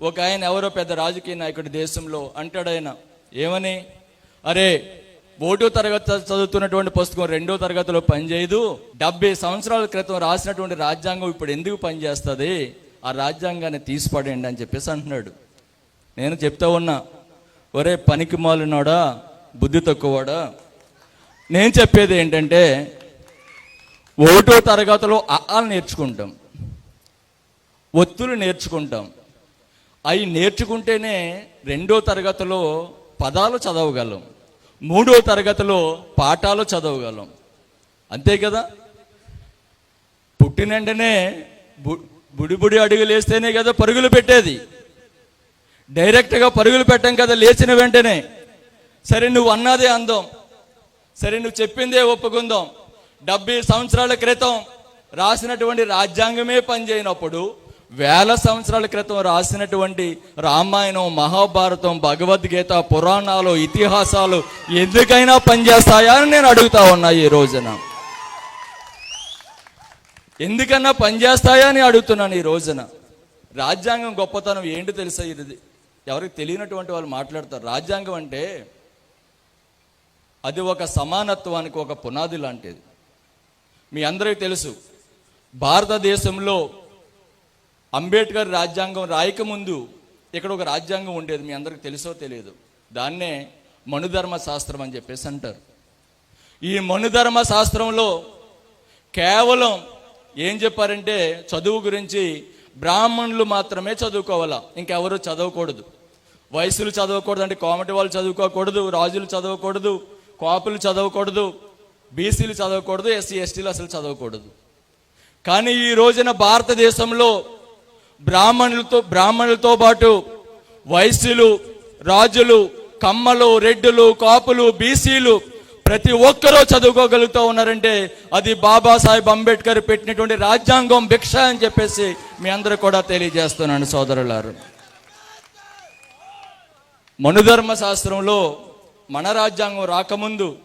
ఒక ఆయన ఎవరో పెద్ద రాజకీయ నాయకుడి దేశంలో అంటాడాయన ఏమని? అరే ఓటో తరగతి చదువుతున్నటువంటి పుస్తకం రెండో తరగతిలో పనిచేయదు. డెబ్బై సంవత్సరాల క్రితం రాసినటువంటి రాజ్యాంగం ఇప్పుడు ఎందుకు పనిచేస్తుంది? ఆ రాజ్యాంగాన్ని తీసిపడండి అని చెప్పేసి అంటున్నాడు. నేను చెప్తా ఉన్నా ఒరే పనికి మాలినోడా బుద్ధి తక్కువవాడా నేను చెప్పేది ఏంటంటే ఓటో తరగతిలో అఆలు నేర్చుకుంటాం. ఒత్తులు నేర్చుకుంటాం. అవి నేర్చుకుంటేనే రెండో తరగతిలో పదాలు చదవగలం. మూడో తరగతిలో పాఠాలు చదవగలం. అంతే కదా? పుట్టిన వెంటనే బు- బుడి బుడి అడుగులు వేస్తేనే కదా పరుగులు పెట్టేది. డైరెక్ట్గా పరుగులు పెట్టం కదా లేచిన వెంటనే. సరే నువ్వు అన్నదే అందం. సరే నువ్వు చెప్పిందే ఒప్పుకుందాం. డెబ్బై సంవత్సరాల క్రితం రాసినటువంటి రాజ్యాంగమే పనిచేయనప్పుడు వేల సంవత్సరాల క్రితం రాసినటువంటి రామాయణం మహాభారతం భగవద్గీత పురాణాలు ఇతిహాసాలు ఎందుకైనా పనిచేస్తాయా అని నేను అడుగుతా ఉన్నా ఈ రోజున. ఎందుకన్నా పనిచేస్తాయా అని అడుగుతున్నాను ఈ రోజున. రాజ్యాంగం గొప్పతనం ఏంటి తెలుసా ఇది? ఎవరికి తెలియనటువంటి వాళ్ళు మాట్లాడతారు. రాజ్యాంగం అంటే అది ఒక సమానత్వానికి ఒక పునాది లాంటిది. మీ అందరికీ తెలుసు భారతదేశంలో అంబేద్కర్ రాజ్యాంగం రాయకముందు ఇక్కడ ఒక రాజ్యాంగం ఉండేది మీ అందరికి తెలుసో తెలియదు. దాన్నే మనుధర్మ శాస్త్రం అని చెప్పేసి అంటారు. ఈ మనుధర్మ శాస్త్రంలో కేవలం ఏం చెప్పారంటే చదువు గురించి బ్రాహ్మణులు మాత్రమే చదువుకోవాలా? ఇంకెవరు చదవకూడదు. వయసులు చదవకూడదు అంటే కోమటి వాళ్ళు చదువుకోకూడదు రాజులు చదవకూడదు కాపులు చదవకూడదు బీసీలు చదవకూడదు ఎస్సీ ఎస్టీలు అసలు చదవకూడదు. కానీ ఈ రోజున భారతదేశంలో బ్రాహ్మణులతో బ్రాహ్మణులతో పాటు వైశ్యులు రాజులు కమ్మలు రెడ్డులు కాపులు బీసీలు ప్రతి ఒక్కరూ చదువుకోగలుగుతూ ఉన్నారంటే అది బాబాసాహెబ్ అంబేద్కర్ పెట్టినటువంటి రాజ్యాంగం భిక్ష అని చెప్పేసి మీ అందరూ కూడా తెలియజేస్తున్నాను సోదరులారు. మనుధర్మ శాస్త్రంలో మన రాజ్యాంగం రాకముందు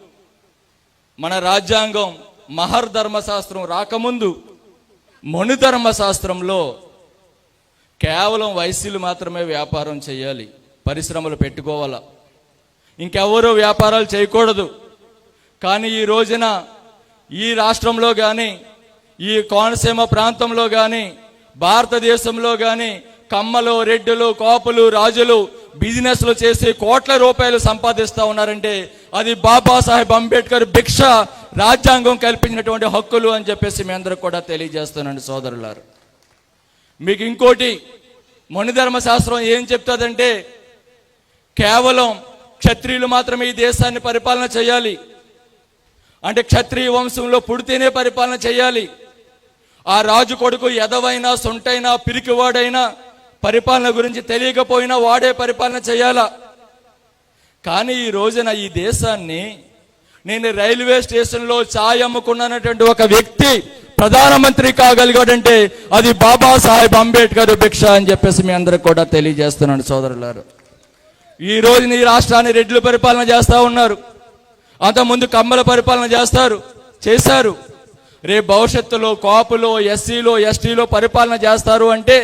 మన రాజ్యాంగం మహర్ ధర్మశాస్త్రం రాకముందు మనుధర్మ శాస్త్రంలో కేవలం వైశ్యులు మాత్రమే వ్యాపారం చేయాలి పరిశ్రమలు పెట్టుకోవాలా? ఇంకెవరూ వ్యాపారాలు చేయకూడదు. కానీ ఈ రోజున ఈ రాష్ట్రంలో కానీ ఈ కోనసీమ ప్రాంతంలో కానీ భారతదేశంలో కానీ కమ్మలు రెడ్డులు కోపులు రాజులు బిజినెస్లు చేసి కోట్ల రూపాయలు సంపాదిస్తూ ఉన్నారంటే అది బాబాసాహెబ్ అంబేద్కర్ భిక్ష రాజ్యాంగం కల్పించినటువంటి హక్కులు అని చెప్పేసి మీ అందరికి కూడా తెలియజేస్తున్నాను సోదరులారు. మీకు ఇంకోటి మణిధర్మశాస్త్రం ఏం చెప్తుందంటే కేవలం క్షత్రియులు మాత్రమే ఈ దేశాన్ని పరిపాలన చేయాలి. అంటే క్షత్రియ వంశంలో పుడితేనే పరిపాలన చేయాలి. ఆ రాజు కొడుకు ఎదవైనా సొంటైనా పిరికివాడైనా పరిపాలన గురించి తెలియకపోయినా వాడే పరిపాలన చేయాలా? కానీ ఈ రోజున ఈ దేశాన్ని నేను రైల్వే స్టేషన్లో ఛాయ్ అమ్ముకున్నటువంటి ఒక వ్యక్తి ప్రధానమంత్రి కాగలిగాడంటే అది బాబాసాహెబ్ అంబేద్కర్ భిక్ష అని చెప్పేసి మీ అందరికి కూడా తెలియజేస్తున్నాను సోదరులారు. ఈ నీ ఈ రాష్ట్రాన్ని రెడ్లు పరిపాలన చేస్తూ ఉన్నారు. అంతకుముందు కమ్మల పరిపాలన చేస్తారు చేశారు. రేపు భవిష్యత్తులో కాపులో ఎస్సీలో ఎస్టీలో పరిపాలన చేస్తారు అంటే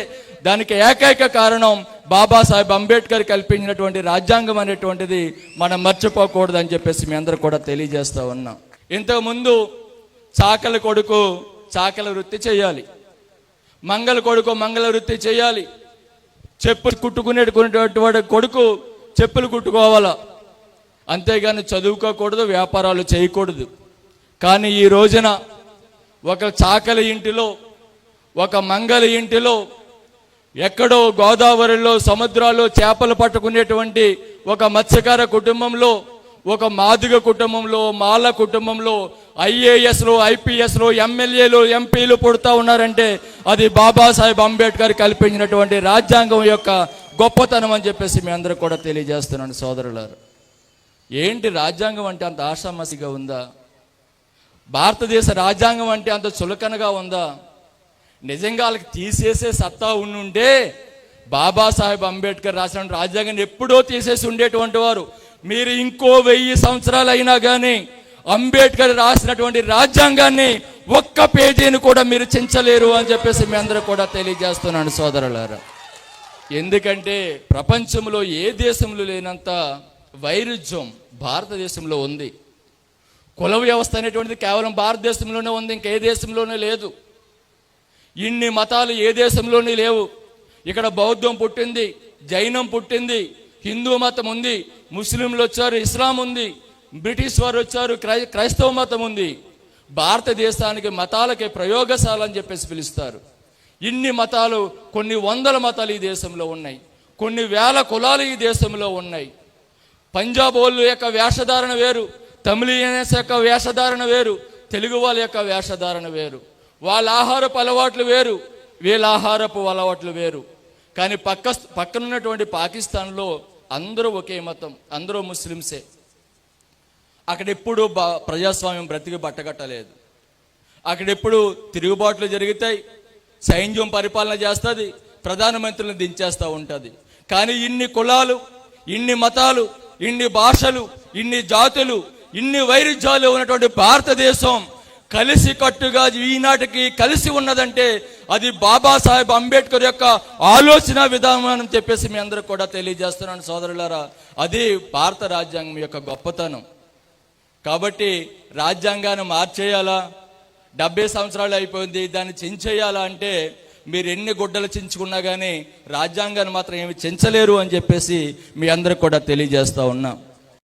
దానికి ఏకైక కారణం బాబాసాహెబ్ అంబేద్కర్ కల్పించినటువంటి రాజ్యాంగం అనేటువంటిది మనం మర్చిపోకూడదు అని చెప్పేసి మీ అందరూ కూడా తెలియజేస్తూ ఉన్నాం. ఇంతకుముందు చాకల కొడుకు చాకల వృత్తి చేయాలి. మంగళ కొడుకు మంగళ వృత్తి చేయాలి. చెప్పులు కుట్టుకునేటువంటి కొడుకు చెప్పులు కుట్టుకోవాలా? అంతేగాని చదువుకోకూడదు వ్యాపారాలు చేయకూడదు. కానీ ఈ రోజున ఒక చాకలి ఇంటిలో ఒక మంగళ ఇంటిలో ఎక్కడో గోదావరిలో సముద్రాల్లో చేపలు పట్టుకునేటువంటి ఒక మత్స్యకార కుటుంబంలో ఒక మాదిగ కుటుంబంలో మాల కుటుంబంలో ఐఏఎస్లు ఐపీఎస్లు ఎమ్మెల్యేలు ఎంపీలు పుడతా ఉన్నారంటే అది బాబాసాహెబ్ అంబేద్కర్ కల్పించినటువంటి రాజ్యాంగం యొక్క గొప్పతనం అని చెప్పేసి మీ అందరూ కూడా తెలియజేస్తున్నాను సోదరులారు. ఏంటి రాజ్యాంగం అంటే అంత ఆషామాసిగా ఉందా? భారతదేశ రాజ్యాంగం అంటే అంత చులకనగా ఉందా? నిజంగా వాళ్ళకి తీసేసే సత్తా ఉండుంటే బాబాసాహెబ్ అంబేద్కర్ రాసిన రాజ్యాంగాన్ని ఎప్పుడో తీసేసి ఉండేటువంటి వారు. మీరు ఇంకో వెయ్యి సంవత్సరాలు అయినా కానీ అంబేద్కర్ రాసినటువంటి రాజ్యాంగాన్ని ఒక్క పేజీని కూడా మీరు చించలేరు అని చెప్పేసి మీ అందరూ కూడా తెలియజేస్తున్నాను సోదరులారా. ఎందుకంటే ప్రపంచంలో ఏ దేశంలో లేనంత వైరుధ్యం భారతదేశంలో ఉంది. కుల వ్యవస్థ అనేటువంటిది కేవలం భారతదేశంలోనే ఉంది ఇంకే దేశంలోనే లేదు. ఇన్ని మతాలు ఏ దేశంలోనే లేవు. ఇక్కడ బౌద్ధం పుట్టింది జైనం పుట్టింది హిందూ మతం ఉంది ముస్లింలు వచ్చారు ఇస్లాం ఉంది బ్రిటిష్ వారు వచ్చారు క్రై క్రైస్తవ మతం ఉంది. భారతదేశానికి మతాలకి ప్రయోగశాల అని చెప్పేసి పిలుస్తారు. ఇన్ని మతాలు కొన్ని వందల మతాలు ఈ దేశంలో ఉన్నాయి. కొన్ని వేల కులాలు ఈ దేశంలో ఉన్నాయి. పంజాబ్ వాళ్ళు యొక్క వేషధారణ వేరు తమిళియన్స్ యొక్క వేషధారణ వేరు తెలుగు వాళ్ళ యొక్క వేషధారణ వేరు. వాళ్ళ ఆహారపు అలవాట్లు వేరు వీళ్ళ ఆహారపు అలవాట్లు వేరు. కానీ పక్క పక్కనున్నటువంటి పాకిస్తాన్లో అందరూ ఒకే మతం అందరూ ముస్లిమ్సే. అక్కడ ఎప్పుడు బ- ప్రజాస్వామ్యం బ్రతికి బట్టగట్టలేదు. అక్కడెప్పుడు తిరుగుబాట్లు జరుగుతాయి సైన్యం పరిపాలన చేస్తుంది ప్రధానమంత్రులను దించేస్తూ ఉంటుంది. కానీ ఇన్ని కులాలు ఇన్ని మతాలు ఇన్ని భాషలు ఇన్ని జాతులు ఇన్ని వైరుధ్యాలు ఉన్నటువంటి భారతదేశం కలిసి కట్టుగా ఈనాటికి కలిసి ఉన్నదంటే అది బాబాసాహెబ్ అంబేద్కర్ యొక్క ఆలోచన విధానం అని చెప్పేసి మీ అందరూ కూడా తెలియజేస్తున్నాను సోదరులారా. అది భారత రాజ్యాంగం యొక్క గొప్పతనం. కాబట్టి రాజ్యాంగాన్ని మార్చేయాలా? డెబ్బై సంవత్సరాలు అయిపోయింది దాన్ని చించేయాలా అంటే మీరు ఎన్ని గుడ్డలు చించుకున్నా కానీ రాజ్యాంగాన్ని మాత్రం ఏమి చించలేరు అని చెప్పేసి మీ అందరికి కూడా తెలియజేస్తా ఉన్నాం.